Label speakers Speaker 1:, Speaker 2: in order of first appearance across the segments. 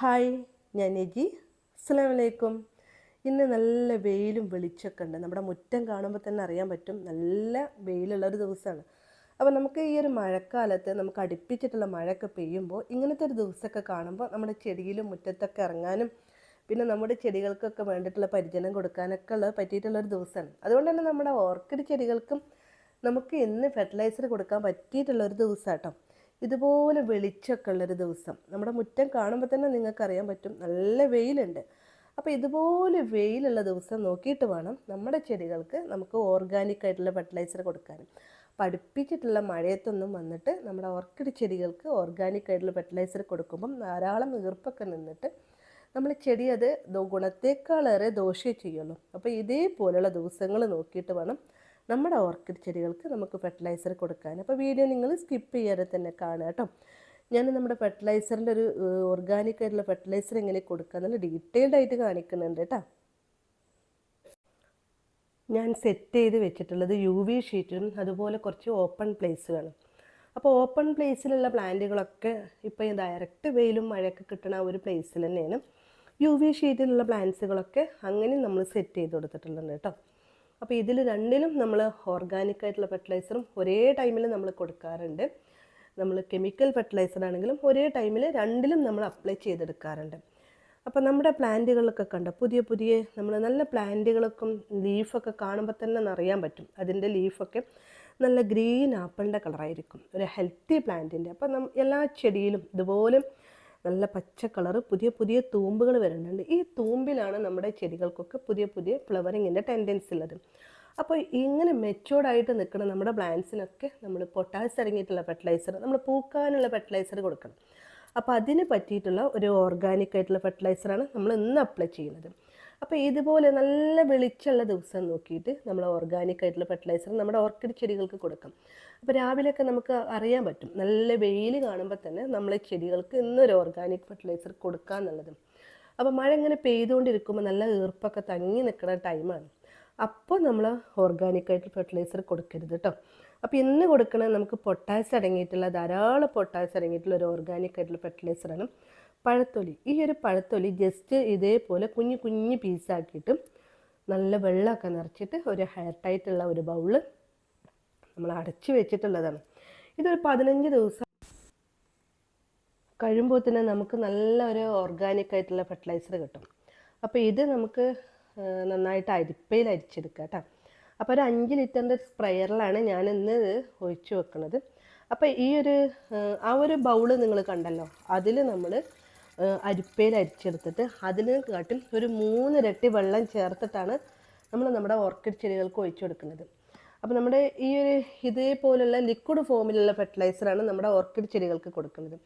Speaker 1: Hi ഞാൻ AG അലൈക്കും. ഇന്ന് നല്ല വെയിലും വെളിച്ചമൊക്കെ ഉണ്ട്. നമ്മുടെ മുറ്റം കാണുമ്പോൾ തന്നെ അറിയാൻ പറ്റും നല്ല വെയിലുള്ള ഒരു ദിവസമാണ്. അപ്പോൾ നമുക്ക് ഈ ഒരു മഴക്കാലത്ത് നമുക്ക് അടുപ്പിച്ചിട്ടുള്ള മഴയൊക്കെ പെയ്യുമ്പോൾ ഇങ്ങനത്തെ ഒരു ദിവസമൊക്കെ കാണുമ്പോൾ നമ്മുടെ ചെടിയിലും മുറ്റത്തൊക്കെ ഇറങ്ങാനും പിന്നെ നമ്മുടെ ചെടികൾക്കൊക്കെ വേണ്ടിയിട്ടുള്ള പരിചരണം കൊടുക്കാനൊക്കെ ഉള്ള പറ്റിയിട്ടുള്ളൊരു ദിവസമാണ്. അതുകൊണ്ട് തന്നെ നമ്മുടെ ഓർക്കിഡ് ചെടികൾക്കും നമുക്ക് ഇന്ന് ഫെർട്ടിലൈസർ കൊടുക്കാൻ പറ്റിയിട്ടുള്ളൊരു ദിവസം കേട്ടോ. ഇതുപോലെ വെളിച്ചമൊക്കെ ഉള്ളൊരു ദിവസം. നമ്മുടെ മുറ്റം കാണുമ്പോൾ തന്നെ നിങ്ങൾക്കറിയാൻ പറ്റും നല്ല വെയിലുണ്ട്. അപ്പോൾ ഇതുപോലെ വെയിലുള്ള ദിവസം നോക്കിയിട്ട് വേണം നമ്മുടെ ചെടികൾക്ക് നമുക്ക് ഓർഗാനിക് ആയിട്ടുള്ള ഫെർട്ടിലൈസർ കൊടുക്കാൻ പഠിപ്പിച്ചിട്ടുള്ള മഴയത്തൊന്നും വന്നിട്ട് നമ്മുടെ ഓർക്കിഡ് ചെടികൾക്ക് ഓർഗാനിക് ആയിട്ടുള്ള ഫെർട്ടിലൈസർ കൊടുക്കുമ്പം ധാരാളം ഈർപ്പൊക്കെ നിന്നിട്ട് നമ്മൾ ചെടി അത് ഗുണത്തേക്കാളേറെ ദോഷമേ ചെയ്യുള്ളൂ. അപ്പോൾ ഇതേപോലെയുള്ള ദിവസങ്ങൾ നോക്കിയിട്ട് വേണം നമ്മുടെ ഓർക്കിഡ് ചെടികൾക്ക് നമുക്ക് ഫെർട്ടിലൈസർ കൊടുക്കാൻ. അപ്പോൾ വീഡിയോ നിങ്ങൾ സ്കിപ്പ് ചെയ്യാതെ തന്നെ കാണുക കേട്ടോ. ഞാൻ നമ്മുടെ ഫെർട്ടിലൈസറിന്റെ ഒരു ഓർഗാനിക് ആയിട്ടുള്ള ഫെർട്ടിലൈസർ എങ്ങനെ കൊടുക്കുക എന്നുള്ള ഡീറ്റെയിൽഡ് ആയിട്ട് കാണിക്കുന്നുണ്ട് കേട്ടോ. ഞാൻ സെറ്റ് ചെയ്ത് വെച്ചിട്ടുള്ളത് യു വി ഷീറ്റും അതുപോലെ കുറച്ച് ഓപ്പൺ പ്ലേസുകളും അപ്പോൾ ഓപ്പൺ പ്ലേസിലുള്ള പ്ലാന്റുകളൊക്കെ ഇപ്പോൾ ഡയറക്റ്റ് വെയിലും മഴയൊക്കെ കിട്ടുന്ന ഒരു പ്ലേസിൽ തന്നെയാണ്. യു വി ഷീറ്റിലുള്ള പ്ലാന്റ്സുകളൊക്കെ അങ്ങനെ നമ്മൾ സെറ്റ് ചെയ്ത് കൊടുത്തിട്ടുള്ളത് കേട്ടോ. അപ്പോൾ ഇതിൽ രണ്ടിലും നമ്മൾ ഓർഗാനിക് ആയിട്ടുള്ള ഫെർട്ടിലൈസറും ഒരേ ടൈമിൽ നമ്മൾ കൊടുക്കാറുണ്ട്. നമ്മൾ കെമിക്കൽ ഫെർട്ടിലൈസർ ആണെങ്കിലും ഒരേ ടൈമിൽ രണ്ടിലും നമ്മൾ അപ്ലൈ ചെയ്തെടുക്കാറുണ്ട്. അപ്പോൾ നമ്മുടെ പ്ലാന്റുകളൊക്കെ കണ്ട? പുതിയ പുതിയ നമ്മൾ നല്ല പ്ലാന്റുകളൊക്കെ ലീഫൊക്കെ കാണുമ്പോൾ തന്നെ അറിയാൻ പറ്റും. അതിന്റെ ലീഫൊക്കെ നല്ല ഗ്രീൻ ആപ്പിളിന്റെ കളറായിരിക്കും ഒരു ഹെൽത്തി പ്ലാന്റിന്റെ അപ്പോൾ നം എല്ലാ ചെടിയിലും ഇതുപോലെ നല്ല പച്ച കളറ് പുതിയ പുതിയ തൂമ്പുകൾ വരുന്നുണ്ട്. ഈ തൂമ്പിലാണ് നമ്മുടെ ചെടികൾക്കൊക്കെ പുതിയ പുതിയ ഫ്ലവറിങ്ങിന്റെ ടെൻഡൻസി ഉള്ളത്. അപ്പോൾ ഇങ്ങനെ മെച്ചോർഡായിട്ട് നിൽക്കുന്ന നമ്മുടെ പ്ലാന്റ്സിനൊക്കെ നമ്മൾ പൊട്ടാസ് അടങ്ങിയിട്ടുള്ള ഫെർട്ടിലൈസർ നമ്മൾ പൂക്കാനുള്ള ഫെർട്ടിലൈസർ കൊടുക്കണം. അപ്പോൾ അതിന് പറ്റിയിട്ടുള്ള ഒരു ഓർഗാനിക് ആയിട്ടുള്ള ഫെർട്ടിലൈസറാണ് നമ്മൾ ഇന്ന് അപ്ലൈ ചെയ്യുന്നത്. അപ്പോൾ ഇതുപോലെ നല്ല വെളിച്ചമുള്ള ദിവസം നോക്കിയിട്ട് നമ്മൾ ഓർഗാനിക് ആയിട്ടുള്ള ഫെർട്ടിലൈസർ നമ്മുടെ ഓർക്കിഡ് ചെടികൾക്ക് കൊടുക്കാം. അപ്പോൾ രാവിലെയൊക്കെ നമുക്ക് അറിയാൻ പറ്റും. നല്ല വെയിൽ കാണുമ്പോൾ തന്നെ നമ്മൾ ചെടികൾക്ക് ഇന്നൊരു ഓർഗാനിക് ഫെർട്ടിലൈസർ കൊടുക്കുക എന്നുള്ളത് അപ്പോൾ മഴ ഇങ്ങനെ പെയ്തുകൊണ്ടിരിക്കുമ്പോൾ നല്ല ഈർപ്പൊക്കെ തങ്ങി നിൽക്കുന്ന ടൈമാണ് അപ്പോൾ നമ്മൾ ഓർഗാനിക് ആയിട്ട് ഫെർട്ടിലൈസർ കൊടുക്കരുത് കേട്ടോ അപ്പോൾ ഇന്ന് കൊടുക്കണേ നമുക്ക് പൊട്ടാസ് അടങ്ങിയിട്ടുള്ള ധാരാളം പൊട്ടാസ് അടങ്ങിയിട്ടുള്ള ഒരു ഓർഗാനിക് ആയിട്ടുള്ള ഫെർട്ടിലൈസറാണ് പഴത്തൊലി. ഈ ഒരു പഴത്തൊലി ജസ്റ്റ് ഇതേപോലെ കുഞ്ഞു കുഞ്ഞു പീസാക്കിയിട്ട് നല്ല വെള്ളമൊക്കെ നിറച്ചിട്ട് ഒരു ഹെയർ ഒരു ബൗൾ നമ്മൾ അടച്ചു വെച്ചിട്ടുള്ളതാണ്. ഇതൊരു പതിനഞ്ച് ദിവസം കഴിയുമ്പോൾ തന്നെ നമുക്ക് നല്ല ഒരു ഓർഗാനിക് ആയിട്ടുള്ള ഫെർട്ടിലൈസർ കിട്ടും. അപ്പോൾ ഇത് നമുക്ക് നന്നായിട്ട് അരിപ്പയിൽ അരിച്ചെടുക്കുക കേട്ടോ. അപ്പോൾ ഒരു അഞ്ച് ലിറ്ററിന്റെ സ്പ്രെയറിലാണ് ഞാൻ ഇന്ന് ഒഴിച്ചു വെക്കുന്നത്. അപ്പോൾ ഈ ഒരു ആ ഒരു ബൗൾ നിങ്ങൾ കണ്ടല്ലോ അതിൽ നമ്മൾ അരിപ്പയിൽ അരിച്ചെടുത്തിട്ട് അതിന് കാട്ടും ഒരു മൂന്നിരട്ടി വെള്ളം ചേർത്തിട്ടാണ് നമ്മൾ നമ്മുടെ ഓർക്കിഡ് ചെടികൾക്ക് ഒഴിച്ചു കൊടുക്കുന്നത് അപ്പോൾ നമ്മുടെ ഈ ഒരു ഇതേപോലുള്ള ലിക്വിഡ് ഫോമിലുള്ള ഫെർട്ടിലൈസറാണ് നമ്മുടെ ഓർക്കിഡ് ചെടികൾക്ക് കൊടുക്കുന്നത്.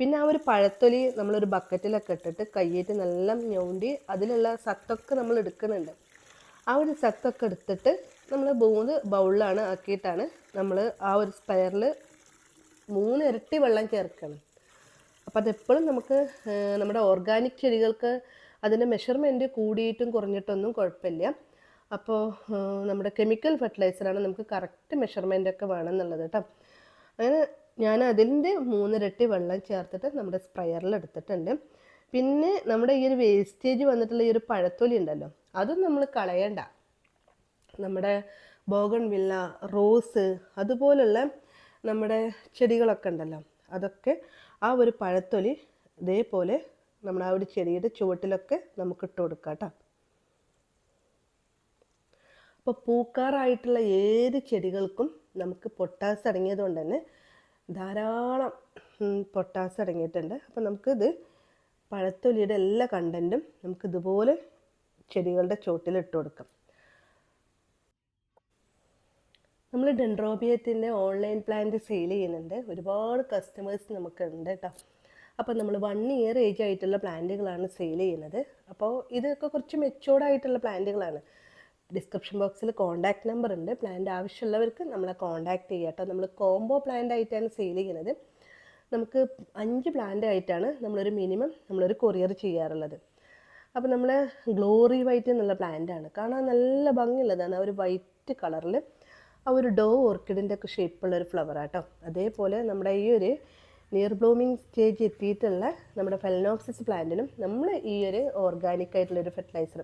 Speaker 1: പിന്നെ ആ ഒരു പഴത്തൊലി നമ്മളൊരു ബക്കറ്റിലൊക്കെ ഇട്ടിട്ട് കയ്യേറ്റ് നല്ല ഞൗണ്ടി അതിലുള്ള സത്തൊക്കെ നമ്മൾ എടുക്കുന്നുണ്ട്. ആ ഒരു സത്തൊക്കെ എടുത്തിട്ട് നമ്മൾ മൂന്ന് ബൗളിലാണ് ആക്കിയിട്ടാണ് നമ്മൾ ആ ഒരു സ്പെയറിൽ മൂന്ന് ഇരട്ടി വെള്ളം ചേർക്കണം. അപ്പോൾ അതെപ്പോഴും നമുക്ക് നമ്മുടെ ഓർഗാനിക് ചെടികൾക്ക് അതിന്റെ മെഷർമെന്റ് കൂടിയിട്ടും കുറഞ്ഞിട്ടൊന്നും കുഴപ്പമില്ല. അപ്പോൾ നമ്മുടെ കെമിക്കൽ ഫെർട്ടിലൈസറാണ് നമുക്ക് കറക്റ്റ് മെഷർമെന്റ് ഒക്കെ വേണം എന്നുള്ളത് കേട്ടോ. അങ്ങനെ ഞാൻ അതിന്റെ മൂന്നിരട്ടി വെള്ളം ചേർത്തിട്ട് നമ്മുടെ സ്പ്രെയറിൽ എടുത്തിട്ടുണ്ട്. പിന്നെ നമ്മുടെ ഈ ഒരു വേസ്റ്റേജ് വന്നിട്ടുള്ള ഈ ഒരു പഴത്തൊലി ഉണ്ടല്ലോ അതും നമ്മൾ കളയണ്ട. നമ്മുടെ ബോഗൺ വില്ല റോസ് അതുപോലുള്ള നമ്മുടെ ചെടികളൊക്കെ ഉണ്ടല്ലോ അതൊക്കെ ആ ഒരു പഴത്തൊലി ഇതേപോലെ നമ്മൾ ആ ഒരു ചെടിയുടെ ചുവട്ടിലൊക്കെ നമുക്ക് ഇട്ട് കൊടുക്കാം കേട്ടോ. അപ്പോൾ പൂക്കാറായിട്ടുള്ള ഏത് ചെടികൾക്കും നമുക്ക് പൊട്ടാസ് അടങ്ങിയത് കൊണ്ട് തന്നെ ധാരാളം പൊട്ടാസ് അടങ്ങിയിട്ടുണ്ട്. അപ്പോൾ നമുക്കിത് പഴത്തൊലിയുടെ എല്ലാ കണ്ടന്റും നമുക്ക് ഇതുപോലെ ചെടികളുടെ ചോട്ടിൽ ഇട്ട് കൊടുക്കാം. നമ്മൾ ഡെൻഡ്രോബിയത്തിന്റെ ഓൺലൈൻ പ്ലാന്റ് സെയിൽ ചെയ്യുന്നുണ്ട്. ഒരുപാട് കസ്റ്റമേഴ്സ് നമുക്കുണ്ട് കേട്ടോ. അപ്പോൾ നമ്മൾ വൺ ഇയർ ഏജ് ആയിട്ടുള്ള പ്ലാന്റുകളാണ് സെയിൽ ചെയ്യുന്നത്. അപ്പോൾ ഇതൊക്കെ കുറച്ച് മെച്ചോർഡ് ആയിട്ടുള്ള പ്ലാന്റുകളാണ്. ഡിസ്ക്രിപ്ഷൻ ബോക്സിൽ കോൺടാക്ട് നമ്പർ ഉണ്ട്. പ്ലാന്റ് ആവശ്യമുള്ളവർക്ക് നമ്മളെ കോൺടാക്ട് ചെയ്യുക കേട്ടോ. നമ്മൾ കോംബോ പ്ലാന്റ് ആയിട്ടാണ് സെയിൽ ചെയ്യുന്നത്. നമുക്ക് അഞ്ച് പ്ലാന്റ് ആയിട്ടാണ് നമ്മളൊരു മിനിമം നമ്മളൊരു കൊറിയർ ചെയ്യാറുള്ളത്. അപ്പോൾ നമ്മൾ ഗ്ലോറി വൈറ്റ് എന്നുള്ള പ്ലാന്റാണ് കാണാൻ നല്ല ഭംഗിയുള്ളതാണ്. ആ ഒരു വൈറ്റ് കളറിൽ ആ ഒരു ഡോ ഓർക്കിഡിന്റെ ഒക്കെ ഷേപ്പുള്ള ഒരു ഫ്ലവർ ആട്ടോ അതേപോലെ നമ്മുടെ ഈ ഒരു നിയർ ബ്ലൂമിങ് സ്റ്റേജ് എത്തിയിട്ടുള്ള നമ്മുടെ ഫെലനോപ്സിസ് പ്ലാന്റിനും നമ്മൾ ഈ ഒരു ഓർഗാനിക് ആയിട്ടുള്ളൊരു ഫെർട്ടിലൈസർ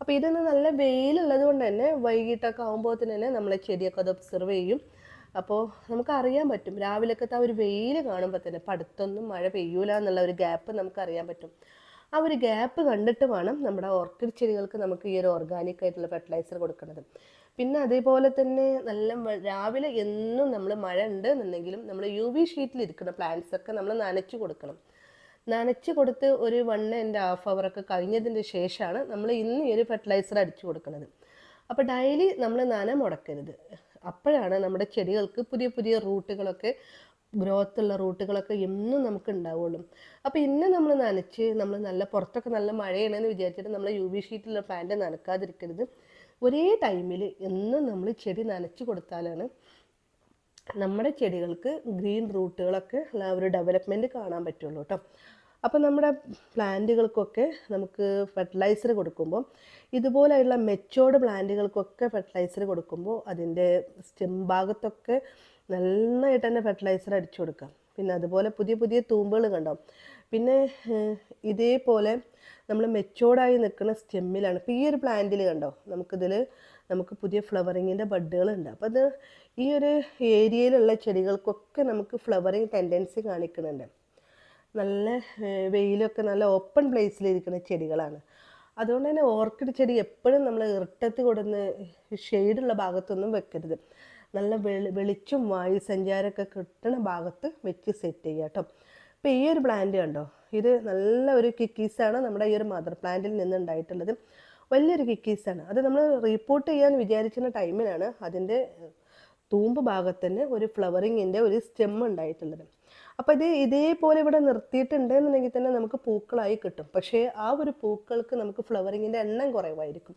Speaker 1: അപ്പോൾ ഇതൊന്ന് നല്ല വെയിലുള്ളത് കൊണ്ട് തന്നെ വൈകിട്ടൊക്കെ ആകുമ്പോൾ തന്നെ നമ്മളെ ചെടിയൊക്കെ അത് ഒബ്സർവ് ചെയ്യും. അപ്പോൾ നമുക്ക് അറിയാൻ പറ്റും രാവിലത്തെ ആ ഒരു വെയിൽ കാണുമ്പോൾ തന്നെ പടുത്തൊന്നും മഴ പെയ്യൂല എന്നുള്ള ഒരു ഗ്യാപ്പ് നമുക്ക് അറിയാൻ പറ്റും. ആ ഒരു ഗ്യാപ്പ് കണ്ടിട്ട് വേണം നമ്മുടെ ഓർക്കിഡ് ചെടികൾക്ക് നമുക്ക് ഈ ഒരു ഓർഗാനിക് ആയിട്ടുള്ള ഫെർട്ടിലൈസർ കൊടുക്കുന്നത് പിന്നെ അതേപോലെ തന്നെ നല്ല രാവിലെ എന്നും നമ്മൾ മഴ ഉണ്ട് എന്നുണ്ടെങ്കിലും നമ്മൾ യു വി ഷീറ്റിൽ ഇരിക്കുന്ന പ്ലാന്റ്സ് ഒക്കെ നമ്മൾ നനച്ചു കൊടുക്കണം. നനച്ച് കൊടുത്ത് ഒരു വൺ ആൻഡ് ഹാഫ് അവർ ഒക്കെ കഴിഞ്ഞതിന് ശേഷമാണ് നമ്മൾ ഇന്ന് ഈ ഒരു ഫെർട്ടിലൈസർ അടിച്ചു കൊടുക്കുന്നത്. അപ്പോൾ ഡെയിലി നമ്മൾ നന മുടക്കരുത്. അപ്പോഴാണ് നമ്മുടെ ചെടികൾക്ക് പുതിയ പുതിയ റൂട്ടുകളൊക്കെ ഗ്രോത്ത് ഉള്ള റൂട്ടുകളൊക്കെ എന്നും നമുക്ക് ഉണ്ടാവുള്ളൂ. അപ്പോൾ ഇന്ന് നമ്മൾ നനച്ച് നമ്മൾ നല്ല പുറത്തൊക്കെ നല്ല മഴയാണെന്ന് വിചാരിച്ചിട്ട് നമ്മൾ യു വി ഷീറ്റിലുള്ള പ്ലാന്റ് നനക്കാതിരിക്കരുത്. ഒരേ ടൈമിൽ എന്നും നമ്മൾ ചെടി നനച്ച് കൊടുത്താലാണ് നമ്മുടെ ചെടികൾക്ക് ഗ്രീൻ റൂട്ടുകളൊക്കെ ഒരു ഡെവലപ്മെന്റ് കാണാൻ പറ്റുള്ളൂ കേട്ടോ. അപ്പോൾ നമ്മുടെ പ്ലാന്റുകൾക്കൊക്കെ നമുക്ക് ഫെർട്ടിലൈസർ കൊടുക്കുമ്പോൾ ഇതുപോലെയുള്ള മെച്ചോർഡ് പ്ലാന്റുകൾക്കൊക്കെ ഫെർട്ടിലൈസർ കൊടുക്കുമ്പോൾ അതിന്റെ സ്റ്റെം ഭാഗത്തൊക്കെ നന്നായിട്ട് തന്നെ ഫെർട്ടിലൈസർ അടിച്ചു കൊടുക്കാം. പിന്നെ അതുപോലെ പുതിയ പുതിയ തൂമ്പുകൾ കണ്ടോ? പിന്നെ ഇതേപോലെ നമ്മൾ മെച്ചോർഡായി നിൽക്കുന്ന സ്റ്റെമ്മിലാണ് ഇപ്പോൾ ഈ ഒരു പ്ലാന്റിൽ കണ്ടോ? നമുക്കിതിൽ നമുക്ക് പുതിയ ഫ്ലവറിങ്ങിന്റെ ബഡ്ഡുകളുണ്ട് അപ്പോൾ അത് ഈ ഒരു ഏരിയയിലുള്ള ചെടികൾക്കൊക്കെ നമുക്ക് ഫ്ലവറിങ് ടെൻഡൻസി കാണിക്കുന്നുണ്ട്. നല്ല വെയിലൊക്കെ നല്ല ഓപ്പൺ പ്ലേസിലിരിക്കുന്ന ചെടികളാണ്. അതുകൊണ്ട് തന്നെ ഓർക്കിഡ് ചെടി എപ്പോഴും നമ്മൾ ഇരട്ടത്ത് കൊടുന്ന് ഷെയ്ഡുള്ള ഭാഗത്തൊന്നും വെക്കരുത്. നല്ല വെളി വെളിച്ചും വായു സഞ്ചാരമൊക്കെ കിട്ടുന്ന ഭാഗത്ത് വെച്ച് സെറ്റ് ചെയ്യുക കേട്ടോ അപ്പോൾ ഈ ഒരു പ്ലാന്റ് കണ്ടോ? ഇത് നല്ല ഒരു കിക്കീസാണ് നമ്മുടെ ഈ ഒരു മദർ പ്ലാന്റിൽ നിന്നുണ്ടായിട്ടുള്ളത്. വലിയൊരു കിക്കീസാണ് അത് നമ്മൾ റീപ്പോർട്ട് ചെയ്യാൻ വിചാരിച്ചിരുന്ന ടൈമിലാണ് അതിന്റെ തൂമ്പ് ഭാഗത്ത് തന്നെ ഒരു ഫ്ലവറിങ്ങിന്റെ ഒരു സ്റ്റെം ഉണ്ടായിട്ടുള്ളത്. അപ്പോൾ ഇത് ഇതേപോലെ ഇവിടെ നിർത്തിയിട്ടുണ്ട് എന്നുണ്ടെങ്കിൽ തന്നെ നമുക്ക് പൂക്കളായി കിട്ടും. പക്ഷേ ആ ഒരു പൂക്കൾക്ക് നമുക്ക് ഫ്ലവറിങ്ങിന്റെ എണ്ണം കുറവായിരിക്കും.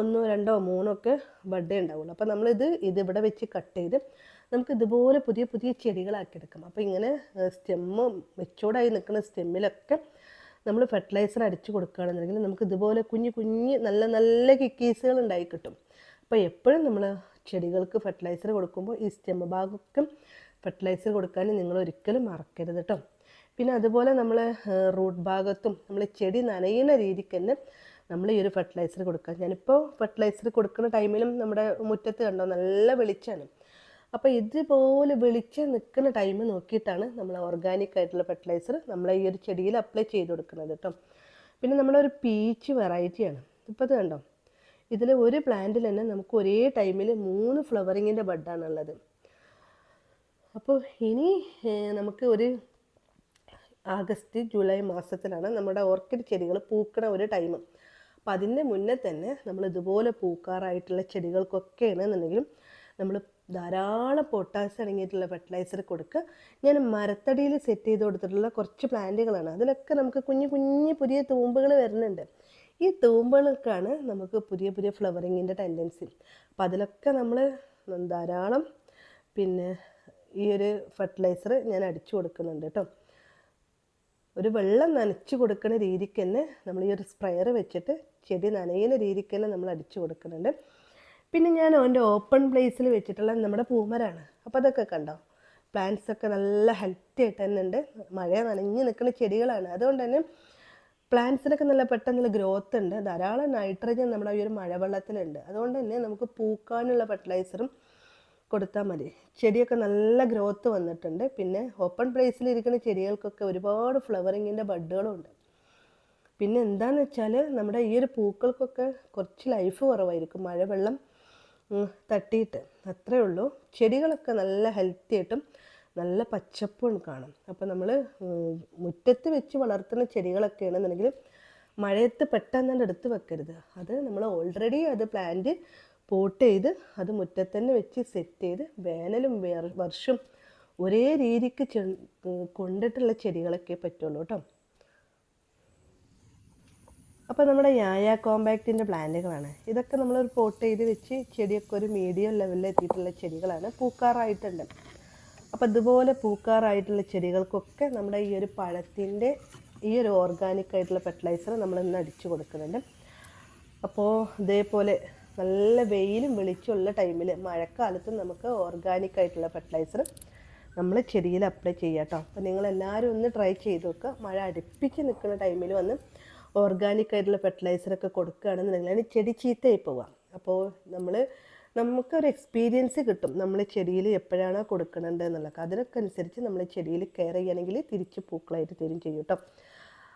Speaker 1: ഒന്നോ രണ്ടോ മൂന്നോ ഒക്കെ ബഡേ ഉണ്ടാവുള്ളൂ. അപ്പോൾ നമ്മളിത് ഇവിടെ വെച്ച് കട്ട് ചെയ്ത് നമുക്ക് ഇതുപോലെ പുതിയ പുതിയ ചെടികളാക്കി എടുക്കാം. അപ്പോൾ ഇങ്ങനെ സ്റ്റെമ്മ് മെച്ചോർഡായി നിൽക്കുന്ന സ്റ്റെമ്മിലൊക്കെ നമ്മൾ ഫെർട്ടിലൈസർ അടിച്ചു കൊടുക്കുകയാണെന്നുണ്ടെങ്കിൽ നമുക്ക് ഇതുപോലെ കുഞ്ഞു കുഞ്ഞ് നല്ല നല്ല കിക്കീസുകൾ ഉണ്ടായി കിട്ടും. അപ്പോൾ എപ്പോഴും നമ്മൾ ചെടികൾക്ക് ഫെർട്ടിലൈസർ കൊടുക്കുമ്പോൾ ഈ സ്റ്റെമ്മ ഭാഗമൊക്കെ ഫെർട്ടിലൈസർ കൊടുക്കാൻ നിങ്ങൾ ഒരിക്കലും മറക്കരുത് കേട്ടോ പിന്നെ അതുപോലെ നമ്മൾ റൂട്ട് ഭാഗത്തും നമ്മൾ ചെടി നനയുന്ന രീതിക്ക് തന്നെ നമ്മൾ ഈ ഒരു ഫെർട്ടിലൈസർ കൊടുക്കുക. ഞാനിപ്പോൾ ഫെർട്ടിലൈസർ കൊടുക്കുന്ന ടൈമിലും നമ്മുടെ മുറ്റത്ത് കണ്ടോ നല്ല വെളിച്ചമാണ്. അപ്പോൾ ഇതുപോലെ വെളിച്ചം നിൽക്കുന്ന ടൈം നോക്കിയിട്ടാണ് നമ്മൾ ഓർഗാനിക് ആയിട്ടുള്ള ഫെർട്ടിലൈസർ നമ്മൾ ഈ ഒരു ചെടിയിൽ അപ്ലൈ ചെയ്ത് കൊടുക്കുന്നത് കേട്ടോ പിന്നെ നമ്മളൊരു പീച്ച് വെറൈറ്റിയാണ് ഇപ്പോൾ ഇത് കണ്ടോ? ഇതിൽ ഒരു പ്ലാന്റിൽ തന്നെ നമുക്ക് ഒരേ ടൈമിൽ മൂന്ന് ഫ്ലവറിങ്ങിന്റെ ബഡാണുള്ളത് അപ്പോൾ ഇനി നമുക്ക് ഒരു ആഗസ്റ്റ് ജൂലൈ മാസത്തിലാണ് നമ്മുടെ ഓർക്കിഡ് ചെടികൾ പൂക്കണ ഒരു ടൈം അപ്പോൾ അതിന്റെ മുന്നേ തന്നെ നമ്മൾ ഇതുപോലെ പൂക്കാറായിട്ടുള്ള ചെടികൾക്കൊക്കെ ആണെന്നുണ്ടെങ്കിലും നമ്മൾ ധാരാളം പൊട്ടാസ് അടങ്ങിയിട്ടുള്ള ഫെർട്ടിലൈസർ കൊടുക്കുക. ഞാൻ മരത്തടിയിൽ സെറ്റ് ചെയ്ത് കൊടുത്തിട്ടുള്ള കുറച്ച് പ്ലാന്റുകളാണ് അതിലൊക്കെ നമുക്ക് കുഞ്ഞു കുഞ്ഞു പുതിയ തൂമ്പുകൾ വരുന്നുണ്ട്. ഈ തൂമ്പുകൾക്കാണ് നമുക്ക് പുതിയ പുതിയ ഫ്ലവറിങ്ങിന്റെ ടെൻഡൻസി അപ്പോൾ അതിലൊക്കെ നമ്മൾ ധാരാളം പിന്നെ ഈ ഒരു ഫെർട്ടിലൈസർ ഞാൻ അടിച്ചു കൊടുക്കുന്നുണ്ട് കേട്ടോ. ഒരു വെള്ളം നനച്ചു കൊടുക്കുന്ന രീതിക്ക് തന്നെ നമ്മൾ ഈ ഒരു സ്പ്രെയർ വെച്ചിട്ട് ചെടി നനയുന്ന രീതിക്ക് തന്നെ നമ്മൾ അടിച്ചു കൊടുക്കുന്നുണ്ട്. പിന്നെ ഞാൻ അവന്റെ ഓപ്പൺ പ്ലേസിൽ വെച്ചിട്ടുള്ള നമ്മുടെ പൂമരാണ്. അപ്പോൾ അതൊക്കെ കണ്ടോ? പ്ലാന്റ്സ് ഒക്കെ നല്ല ഹെൽത്തി ആയിട്ട് തന്നെ ഉണ്ട്. മഴ നനഞ്ഞ് നിൽക്കുന്ന ചെടികളാണ്. അതുകൊണ്ട് തന്നെ പ്ലാന്റ്സിനൊക്കെ നല്ല പെട്ടെന്നുള്ള ഗ്രോത്ത് ഉണ്ട്. ധാരാളം നൈട്രജൻ നമ്മുടെ ഈ ഒരു മഴവെള്ളത്തിലുണ്ട്. അതുകൊണ്ട് തന്നെ നമുക്ക് പൂക്കാനുള്ള ഫെർട്ടിലൈസറും കൊടുത്താൽ മതി. ചെടിയൊക്കെ നല്ല ഗ്രോത്ത് വന്നിട്ടുണ്ട്. പിന്നെ ഓപ്പൺ പ്ലേസിൽ ഇരിക്കുന്ന ചെടികൾക്കൊക്കെ ഒരുപാട് ഫ്ലവറിങ്ങിന്റെ ബഡുകളും ഉണ്ട് പിന്നെ എന്താന്ന് വെച്ചാൽ നമ്മുടെ ഈ ഒരു പൂക്കൾക്കൊക്കെ കുറച്ച് ലൈഫ് കുറവായിരിക്കും. മഴവെള്ളം തട്ടിയിട്ട്. അത്രേ ഉള്ളൂ. ചെടികളൊക്കെ നല്ല ഹെൽത്തി ആയിട്ടും നല്ല പച്ചപ്പും കാണും. അപ്പോൾ നമ്മൾ മുറ്റത്ത് വെച്ച് വളർത്തുന്ന ചെടികളൊക്കെ ആണെന്നുണ്ടെങ്കിൽ മഴയത്ത് പെട്ടെന്ന് എടുത്ത് വെക്കരുത്. അത് നമ്മൾ ഓൾറെഡി അത് പ്ലാന്റ് പോട്ട് ചെയ്ത് അത് മുറ്റത്ത് തന്നെ വെച്ച് സെറ്റ് ചെയ്ത് വേനലും വേർ- വർഷവും ഒരേ രീതിക്ക് കൊണ്ടിട്ടുള്ള ചെടികളൊക്കെ പറ്റുള്ളൂ കേട്ടോ. അപ്പോൾ നമ്മുടെ യായ കോമ്പാക്റ്റിന്റെ പ്ലാന്റുകളാണ്. ഇതൊക്കെ നമ്മളൊരു പോട്ട് ചെയ്ത് വെച്ച് ചെടിയൊക്കെ ഒരു മീഡിയം ലെവലിൽ എത്തിയിട്ടുള്ള ചെടികളാണ്. പൂക്കാറായിട്ടുണ്ട്. അപ്പോൾ ഇതുപോലെ പൂക്കാറായിട്ടുള്ള ചെടികൾക്കൊക്കെ നമ്മുടെ ഈ ഒരു പഴത്തിന്റെ ഈ ഒരു ഓർഗാനിക് ആയിട്ടുള്ള ഫെർട്ടിലൈസർ നമ്മൾ ഇന്ന് അടിച്ചു കൊടുക്കുന്നുണ്ട്. അപ്പോൾ ഇതേപോലെ നല്ല വെയിലും വെളിച്ചമുള്ള ടൈമിൽ മഴക്കാലത്ത് നമുക്ക് ഓർഗാനിക് ആയിട്ടുള്ള ഫെർട്ടിലൈസർ നമ്മൾ ചെടിയിൽ അപ്ലൈ ചെയ്യാം കേട്ടോ. അപ്പോൾ നിങ്ങളെല്ലാവരും ഒന്ന് ട്രൈ ചെയ്ത് നോക്കുക മഴ അടുപ്പിച്ച് നിൽക്കുന്ന ടൈമിൽ വന്ന് ഓർഗാനിക് ആയിട്ടുള്ള ഫെർട്ടിലൈസറൊക്കെ കൊടുക്കുകയാണെന്നുണ്ടെങ്കിൽ ചെടി ചീത്തയായി പോവാം. അപ്പോൾ നമ്മൾ നമുക്കൊരു എക്സ്പീരിയൻസ് കിട്ടും. നമ്മൾ ചെടിയിൽ എപ്പോഴാണ് കൊടുക്കണത് എന്നുള്ളത്. അതിനൊക്കെ അനുസരിച്ച് നമ്മൾ ചെടിയിൽ കെയർ ചെയ്യുകയാണെങ്കിൽ തിരിച്ച് പൂക്കളായിട്ട് തരും ചെയ്യും കേട്ടോ.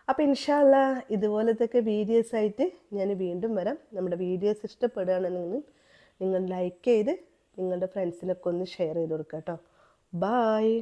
Speaker 1: അപ്പോൾ ഇൻഷാല്ല ഇതുപോലത്തെ വീഡിയോസ് ആയിട്ട് ഞാൻ വീണ്ടും വരാം. നമ്മുടെ വീഡിയോസ് ഇഷ്ടപ്പെടുകയാണെന്നുണ്ടെങ്കിൽ നിങ്ങൾ ലൈക്ക് ചെയ്ത് നിങ്ങളുടെ ഫ്രണ്ട്സിനൊക്കെ ഒന്ന് ഷെയർ ചെയ്ത് കൊടുക്കുക കേട്ടോ. ബായ്